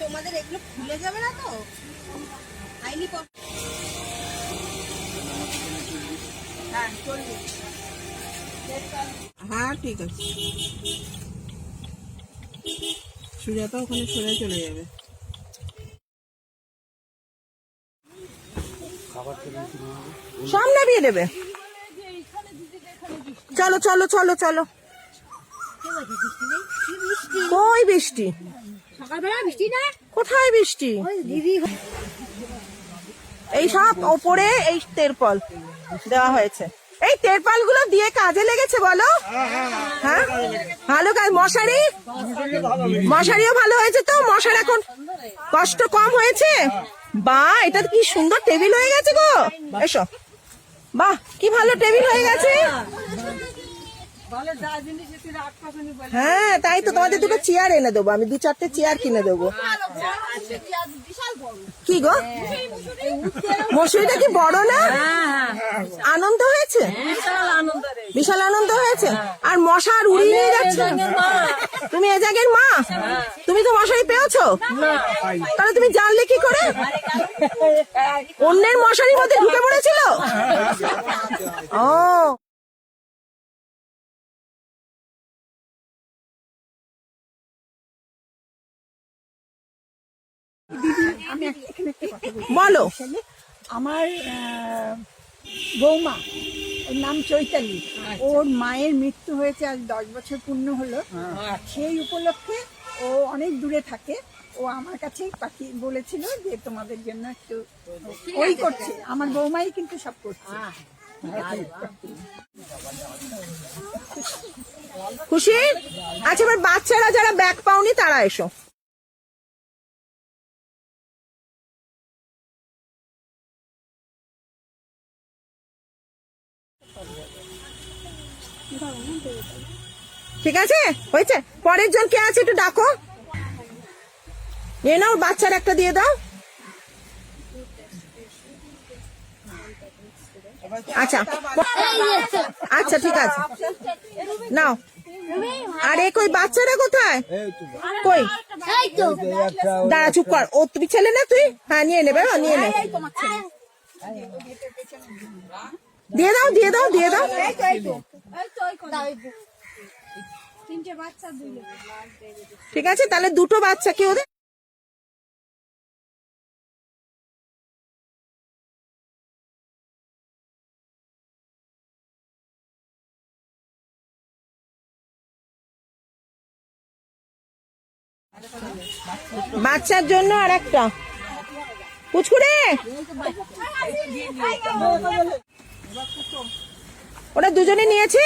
তোমাদের এগুলো খুলে যাবে না তো? আইনি হ্যাঁ হ্যাঁ ঠিক আছে। সুজাতা ওখানে সরে চলে যাবে। সব নামিয়ে দেবে। চলো চলো চলো চলো। কই বৃষ্টি। সকালবেলা বৃষ্টি না? কোথায় বৃষ্টি? দিদি এই সব ওপরে এই তেরপল দেওয়া হয়েছে। এই তেরপালগুলো দিয়ে কাজে লেগেছে বলো? হ্যাঁ? ভালো কাজ। মশারি? মশারিও ভালো হয়েছে তো? মশার এখন কষ্ট কম হয়েছে? বা এটা তো কি সুন্দর টেবিল হয়ে গেছে গো? এসো। বাহ কি ভালো টেবিল হয়ে গেছে। হ্যাঁ তাই তো তোমাদের দুটো চেয়ার এনে দেবো। আমি দু চারটে চেয়ার কিনে দেবো। কি গো? মশুরিটা কি বড় না? আনন্দ হয়েছে? বিশাল আনন্দ হয়েছে? আর মশার উড়িয়ে নিয়ে যাচ্ছে? তুমি এ জায়গার মা? তুমি তো মশারি পেয়েছ? তাহলে তুমি জানলে কি করে? অন্যের মশারির মধ্যে ঢুকে পড়েছিল? ও। বলো। আমার বৌমা ওর নাম চৈতালি। ওর মায়ের মৃত্যু হয়েছে আজ দশ বছর পূর্ণ হলো। সেই উপলক্ষে ও অনেক দূরে থাকে। ও আমার কাছেই পাঠিয়ে বলেছিল যে তোমাদের জন্য একটু ওই করছে। আমার বৌমাই কিন্তু সব করছে। খুশি? আচ্ছা এবার বাচ্চারা যারা ব্যাগ পাওনি তারা এসো। ঠিক আছে? হয়েছে? পরের জন কে আছে একটু ডাকো। নিয়ে নাও, বাচ্চার একটা দিয়ে দাও। আচ্ছা। আচ্ছা ঠিক আছে। নাও। আরে, কই, বাচ্চারা কোথায়? কই? দাঁড়া, চুপ কর। ও, তুমি ছেলে না তুই? হ্যাঁ নিয়ে নেবে নিয়ে নে। দিয়ে দাও দিয়ে দাও দিয়ে দাও। ঠিক আছে তাহলে দুটো বাচ্চা বাচ্চাকে ওদের? বাচ্চার জন্য আর একটা পুচকুরে ওরা দুজনে নিয়েছে?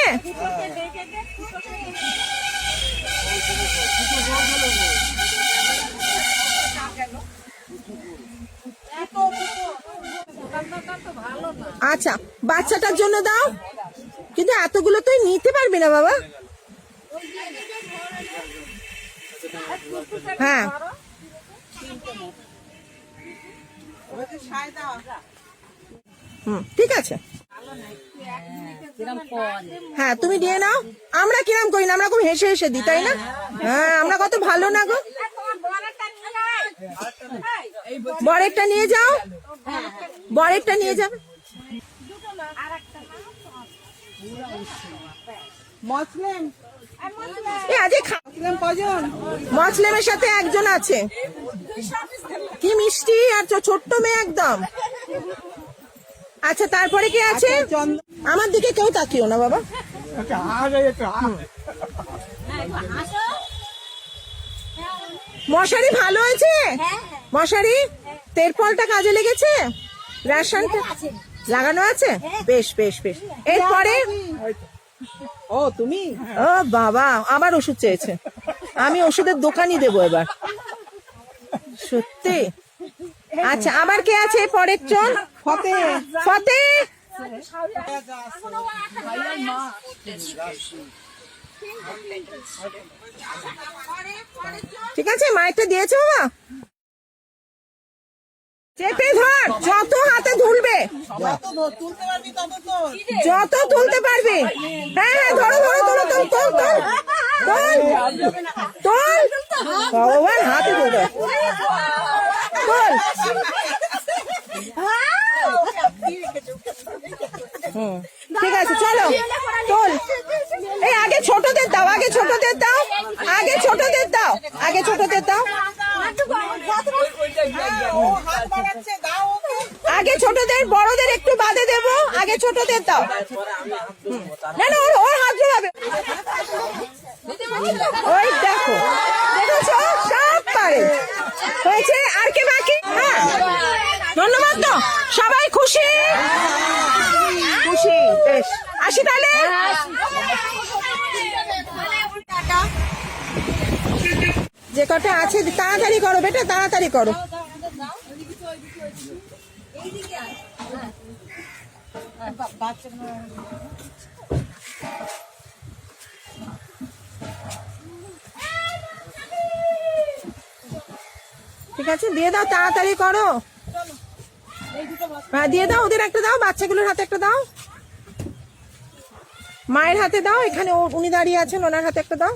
আচ্ছা বাচ্চাটার জন্য দাও। কিন্তু এতগুলো তুই নিতে পারবি না বাবা। হ্যাঁ। হুম, ঠিক আছে। হ্যাঁ তুমি দিয়ে নাও। আমরা কিরাম করি না আমরা খুব হেসে হেসে দিই তাই না? হ্যাঁ আমরা কত ভালো না গো। বরেরটা নিয়ে যাও। বরেরটা নিয়ে যাবে খা- মসলেমের সাথে একজন আছে। কি মিষ্টি আর ছোট্ট মেয়ে একদম। আচ্ছা তারপরে কি আছে? আমার দিকে কেউ তাকিও না বাবা। মশারি ভালো হয়েছে? মশারি তেরপলটা কাজে লেগেছে? রেশনটা লাগানো আছে? বেশ বেশ বেশ। এরপরে? ও তুমি? ও বাবা আবার ওষুধ চেয়েছে। আমি ওষুধের দোকানই দেবো এবার। সত্যি? আচ্ছা আবার কে আছে পরের জন? ফতে ফতে। ঠিক আছে মাইকটা দিয়েছে বাবা? চেপে ধর যত হাতে ধুলবে। যত তুলতে পারবে। হ্যাঁ হ্যাঁ ধরো ধরো ধরো তোল তোল তোল। তোল। তোল। ভগবান হাতে তুলতে চল হুম, ঠিক আছে, চলো। চল এই, আগে ছোটদের দাও, আগে ছোটদের দাও, আগে ছোটদের দাও, আগে ছোটদের দাও। আগে ছোটদের, বড়দের একটু বাদে দেব, আগে ছোটদের দাও। না না, ওর- ওর হাত জোড়াবে ওই দেখো, দেখেছ? সব পারে। হয়েছে? আর কে বাকি? হ্যাঁ। ধন্যবাদ তো সবাই খুশি খুশি বেশ আসি তাহলে যে কটা আছে, তাড়াতাড়ি করো বেটা, তাড়াতাড়ি করো। ঠিক আছে, দিয়ে দাও, তাড়াতাড়ি করো। হ্যাঁ দিয়ে দাও, ওদের একটা দাও, বাচ্চাগুলোর হাতে একটা দাও। মায়ের হাতে দাও, এখানে উনি দাঁড়িয়ে আছেন, ওনার হাতে একটা দাও।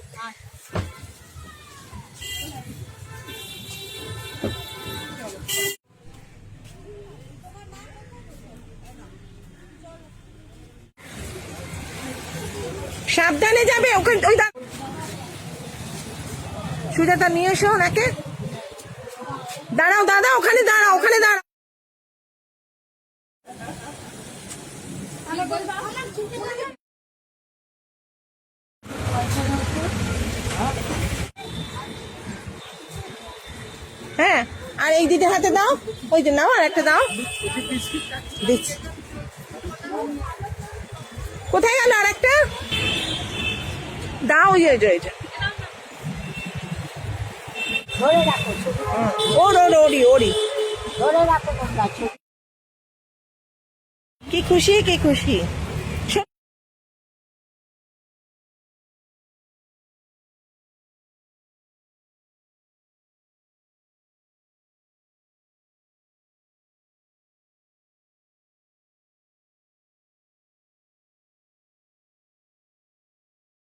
সাবধানে যাবে, ওখানে ওই সুজাতা, নিয়ে এসো ওনাকে। দাঁড়াও, দাদা, ওখানে দাঁড়াও ওখানে দাঁড়াও। হ্যাঁ আর এই দিদির হাতে দাও, ওই যে নাও আর একটা দাও কোথায় গেল আর একটা দাও ইয়ে যে, ওই যে, ওই যে। ওর ওর ওরি ওরি কি খুশি কি খুশি?